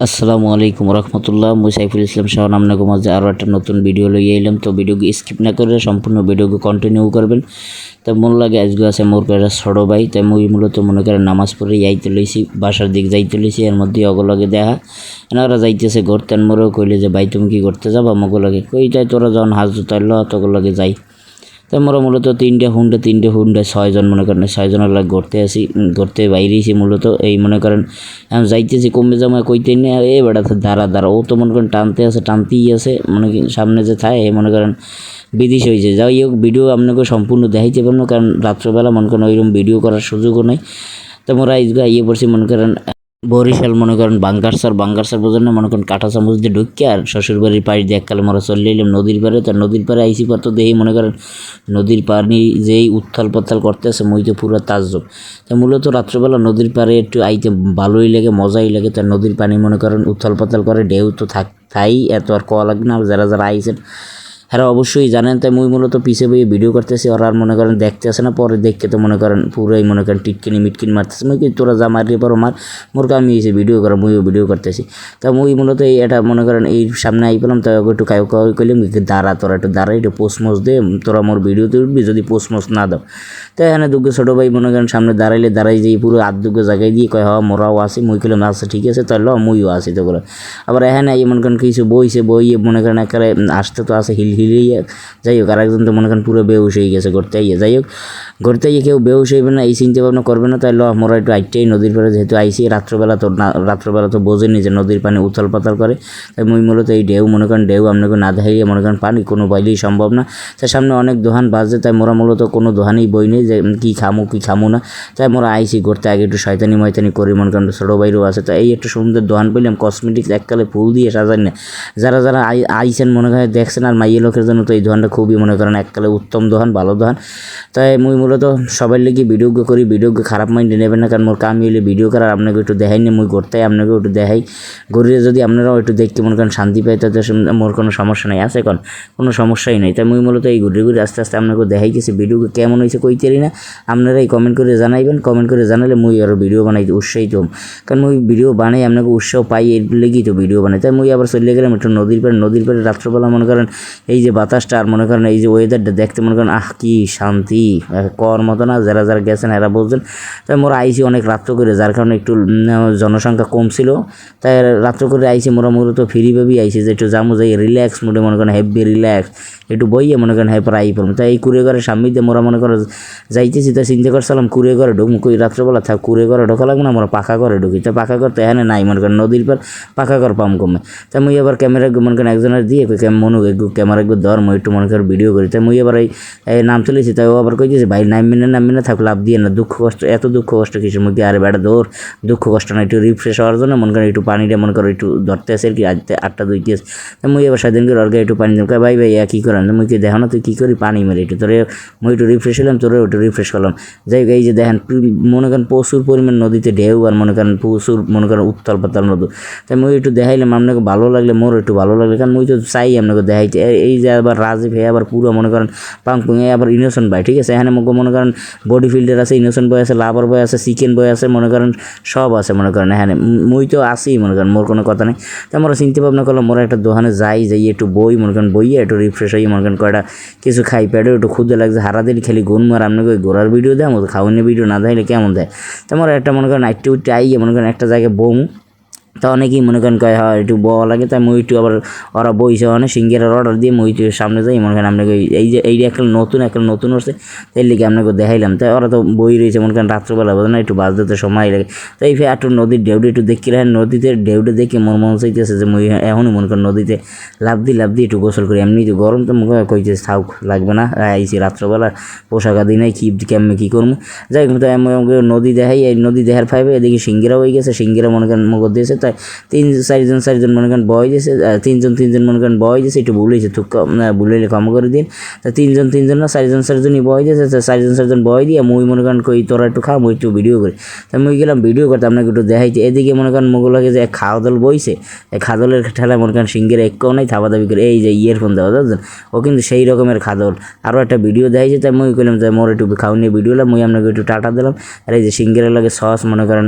আসসালামু আলাইকুম রহমতুল্লাহ মুই সাইফুল ইসলাম শাহ নামনাগো মাঝে আরও একটা নতুন ভিডিও লইয়ে এলাম। তো ভিডিওকে স্কিপ না করে সম্পূর্ণ ভিডিওকে কন্টিনিউ করবেন। তো মন লাগে আজকে আছে মোর পেরা ছোটো ভাই তাই মুই মূলত মনে করেন নামাজ পড়ে যাইতে লইছি, বাসার দিক যাইতে লইছি, এর মধ্যে অগলগে দেখা। এনারা যাইতেছে ঘরতে মোরেও কইলে যে, ভাই, তুমি কি করতে যাবা? মগলগে কইটাই তোরা যখন হাজ জুতাইল তগলগে যাই। তাই মোরা মূলত তিনটে হুন্ডে তিনটে হুন্ডে ছয়জন মনে করেন ছয়জনের লাগে ঘুরতে আসি ঘুরতে বাইরেছি মূলত। এই মনে করেন এখন যাইতেছি কমে জামা কইতে নে এ বেড়াতে দাঁড়া দাঁড়া ও তো মনে করেন টানতে আছে, টানতেই আছে, মনে সামনে যে এ মনে করেন বিদিশ হয়েছে যাই হোক ভিডিও আপনাকে সম্পূর্ণ দেখাইতে পারব কারণ রাত্রবেলা মনে করেন ওইরকম ভিডিও করার সুযোগও নেই। তো মোরা ইয়ে পড়ছি মনে করেন বরিশাল মনে করেন বাঙ্গারসার বাঙ্গারসার না, মনে করেন কাঁটা চামচ দিয়ে ঢুকে আর শ্বশুর বাড়ির পাড়ি দিয়ে এককালে মরা চলে এলাম নদীর পাড়ে। তার নদীর পাড়ে আইসি পর তো দেখি মনে করেন নদীর পানি যেই উত্থাল পাত্থাল করতেছে, মই তো পুরো তাজ্জব। তা মূলত রাত্রেবেলা নদীর পাড়ে একটু আইতে ভালোই লাগে, মজাই লাগে। তার নদীর পানি মনে করেন উত্থাল পাতাল করে, ঢেউ তো থাক তাই এত আর কওয়া লাগে না, যারা যারা আইছেন হ্যাঁ অবশ্যই জানেন, তাই মুই মূলত পিছে বইয়ে ভিডিও করতেছি, ওরা আর মনে করেন দেখতে আসে না, পরে দেখতে তো মনে করেন পুরোই মনে করেন টিটকিনি মিটকিনি মারতেছে। মুই তোরা যা মারিয়ে পারো মার, মোর আমি এসে ভিডিও করা, মুইও ভিডিও করতেছি। তা মুই মূলত এই এটা মনে করেন এই সামনে আই পেলাম তাই একটু কাউ কাউ করলাম দাঁড়া তোরা একটু দাঁড়া, একটু পোস্টমোস দে, তোরা মোর ভিডিওতে উঠবি যদি পোস্টমোস না দাও। তাই এখানে দুগ্গ ছোটো ভাই মনে করেন সামনে দাঁড়াইলে, দাঁড়াই যেয়ে পুরো আধ দুগ্গ জায়গায় দিয়ে কয় হওয়া মোরাও আসি। মুই কইলাম আচ্ছা ঠিক আছে তাই ল, মুইও আসি। তো করে আবার এখানে মনে করেন কিছু বইছে, বইয়ে মনে করেন একেবারে আসতে তো আছে, হিল হিলিয়ে যাই হোক, আরেকজন তো মনে করেন পুরো বেউস হয়ে গেছে ঘুরতে আইয়ে। যাই হোক ঘুরতে গিয়ে কেউ বেউস হইবে না, এই চিন্তা ভাবনা করবে না। তাই ল, মোরা একটু আইটাই নদীর পাড়ে যেহেতু আইসি, রাত্রবেলা তো রাত্রবেলা তো বোঝেনি যে নদীর পানি উথাল পাতাল করে। তাই মুই মূলত এই ঢেউ, মনে করেন ঢেউ আপনাকে না দেখাইয়ে মনে করেন পানি কোনো বাইলেই সম্ভব না। তাই সামনে অনেক দোহান বাজে, তাই মোরা মূলত কোনো দোহানই বই নেই যে কি খামু কি খামু না। তাই মোরা আইসি ঘুরতে আগে একটু শয়তানি ময়তানি করি, মনে করেন ছোটো বাইরেও আছে। তো এই একটু সুন্দর দোহান পেলাম কসমেটিক্স এককালে ফুল দিয়ে সাজাই না যারা যারা আই আইসেন মনে করেন দেখছেন আর মাইয়ে লোকের জন্য তো এই দোহানটা খুবই মনে করেন এককালে উত্তম দোহান ভালো দোহান তাই মুই মূলত সবাই লেগে ভিডিও করি, ভিডিও খারাপ মাইন্ডে নেবেন না, কারণ মোর কাম হইলে ভিডিও করার, আপনাকে একটু দেখাই না, মুই করতে, আপনাকে একটু দেখাই। ঘুরিয়ে যদি আপনারাও একটু দেখতে মনে করেন শান্তি পাই তাতে মোর কোনো সমস্যা নাই। আছে কোন? কোনো সমস্যাই নেই। তাই মুই মূলত এই ঘুরে ঘুরে আস্তে আস্তে আপনাকে দেখাই গেছি ভিডিও কেমন হয়েছে কইতেরি না। আপনারাই কমেন্ট করে জানাইবেন কমেন্ট করে জানালে মুই আরও ভিডিও বানাই উৎসাহিত হম। কারণ মুই ভিডিও বানাই, আপনাকে উৎসাহ পাই, এর লেগেই তো ভিডিও বানাই। তাই মুই আবার চলে গেলাম একটু নদীর পাড়ে নদীর পাড়ে রাত্রবেলা মনে করেন এই যে বাতাসটা আর মনে করেন এই যে ওয়েদারটা দেখতে মনে করেন, আহ, কি শান্তি। কর মতো না, যারা যারা গেছেন এরা বলছেন তাই মোরা আইসি অনেক রাত্র করে, যার কারণে একটু জনসংখ্যা কম ছিল। তাই রাত্র করে আইসি মোরা মূলত ফ্রি ভাবি আইসি, যে একটু জামু যাই রিল্যাক্স মুডে মনে করেন হেভি রিল্যাক্স একটু বইয়ে মনে করেন হেপর আই পড়ম। তাই এই কুড়ে ঘরে সামনে দিয়ে মোরা মনে করো যাইতেছি, তাই চিন্তা করছিলাম কুড়ে ঘরে ঢুকমু, কই রাত্রেবেলা থাক কুড়ে ঘরে ঢোকা লাগবে না, মোরা পাকা ঘরে ঢুকি। তাই পাকা ঘর তো এখানে নাই, মনে করেন, নদীর পর পাকা ঘর পাম কমে। তাই মুই এবার ক্যামেরা মনে করেন, একজনের দিয়ে ক্যাম মনু ক্যামেরা একটু ধর মই একটু মনে করেন ভিডিও করি। তাই মুই এবার এই এই নাম তুলেছি তাই ও আবার কইতেছে ভাই নামবি না নামবি না থাক, লাভ দিয়ে না, দুঃখ কষ্ট, এত দুঃখ কষ্ট কিসের মধ্যে? আরে বেটা, দৌড়, দুঃখ কষ্ট না, একটু রিফ্রেশ হওয়ার জন্য, মনে করেন একটু পানিটা, মনে করো একটু ধরতে আসে আর কি, আজ আটটা দুইতে আসে তা মুই এবার সেদিন করে অর্গে একটু পানি দিলাম ভাই ভাই কী করেন মুই কি দেখো না তুই কী করি, পানি মেরে একটু তোরে, মুই একটু রিফ্রেশ হলাম, তোরে একটু রিফ্রেশ করলাম। যাই এই যে দেখেন মনে করেন প্রচুর পরিমাণ নদীতে ঢেউ আর মনে করেন প্রচুর, মনে করেন উত্তাল পাতাল নদী। তাই মুই একটু দেখাইলাম, আপনাকে ভালো লাগলে, মোর একটু ভালো লাগলে, কারণ মুই তো চাই আপনাকে দেখাইতে। এ- এই আবার রাজীব হয়ে আবার পুরো মনে করেন পাংপুং এ আবার ইনোসেন্ট ভাই ঠিক আছে? এখানে মনে করেন বডি ফিল্ডার আছে ইনোসেন্ট বয় আছে লাভার বয় আছে চিকেন বয় আছে, মনে করেন সব আছে মনে করেন এখানে। মুই তো আসি মনে করেন, মোর কোনো কথা নেই। তো আমরা চিন্তা ভাবনা করলাম, মোরা একটা দোকানে যাই যাই, একটু বই মনে করেন, বইয়ে একটু রিফ্রেশ হই, মনে করেন কয়টা কিছু খাই, পেটে একটু ক্ষুদে লাগছে হারাদিন খেলি গুন মার আপনাকে ওই ঘোরার ভিডিও দেয় মতো খাওয়ানোর ভিডিও না দেখলে কেমন দেয়? তো আমরা একটা মনে করেন আইটে উঠতে আইয়ে মনে করেন একটা জায়গায় বমু তা অনেকেই মনে করেন কয়, হয়, একটু বয়া লাগে। তাই মুই একটু আবার ওরা বইছে অনেক সিঙ্গের অর্ডার দিয়ে মুই একটু সামনে যাই, মনে করেন আপনাকে এই যে, এই একটা নতুন একটা নতুন হচ্ছে তাই লিগে আপনাকে দেখাইলাম। তাই ওরা তো বই রয়েছে, মনে করেন রাত্রবেলা বোঝে না, একটু বাজ দিতে সময় লাগে। তাই ফে একটু নদীর ঢেউটা একটু দেখি রাখেন নদীতে ঢেউটা দেখে মন মন চাইতেছে যে মুই এখনই মনে করেন নদীতে লাভ দিই লাভ দিই একটু গোসল করি। এমনি তো গরম তো মুখে কইতে থাক, লাগবে না আইসি রাত্রবেলা, পোশাক আদি নাই, কি কেমনে কী করব? যাই হোক, তো আমি নদী দেখাই, এই নদী দেখার ফাইবে এদিকে সিঙ্গিরা হয়ে গেছে, সিঙ্গেরা মনে করেন মুখ দিয়েছে তাই তিন চারজন চারজন মনে করেন বয় দিয়েছে তিনজন তিনজন মনে করেন বয় দিয়েছে একটু ভুল হয়েছে, তুক ভুল হইলে কম করে দিন। তা তিনজন তিনজন না, চারজন, চারজনই বয় দিয়েছে তা চারজন চারজন বয় দিয়ে মুই মনে করেন কই, তোরা একটু খা, মুই একটু ভিডিও করি। তা মুই গেলাম ভিডিও করতে, আপনাকে একটু দেখাইতে। এদিকে মনে করেন মোগুলাকে যে খাওয়া দল বইছে, এই খাদলের ঠেলায় মনে করেন সিঙ্গের একটাও নাই থাবা দাবি করে, এই যে ইয়ারফোন দেওয়া, বুঝলেন? ও কিন্তু সেই রকমের খাদল। আরও একটা ভিডিও দেখাইছে তাই মুই কইলাম যে মোর একটু খাওয়ানি ভিডিও হলাম মুই আপনাকে একটু টাটা দিলাম। আর এই যে সিঙ্গেরের লাগে সস মনে করেন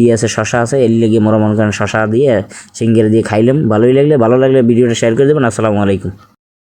ই আছে শশা আছে, এর লেগে মোরা মনে করেন শশা দিয়ে, সিঙ্গেল দিয়ে খাইলাম। ভালোই লাগলে, ভালো লাগলে ভিডিওটা শেয়ার করে দেবেন। আসসালামু আলাইকুম।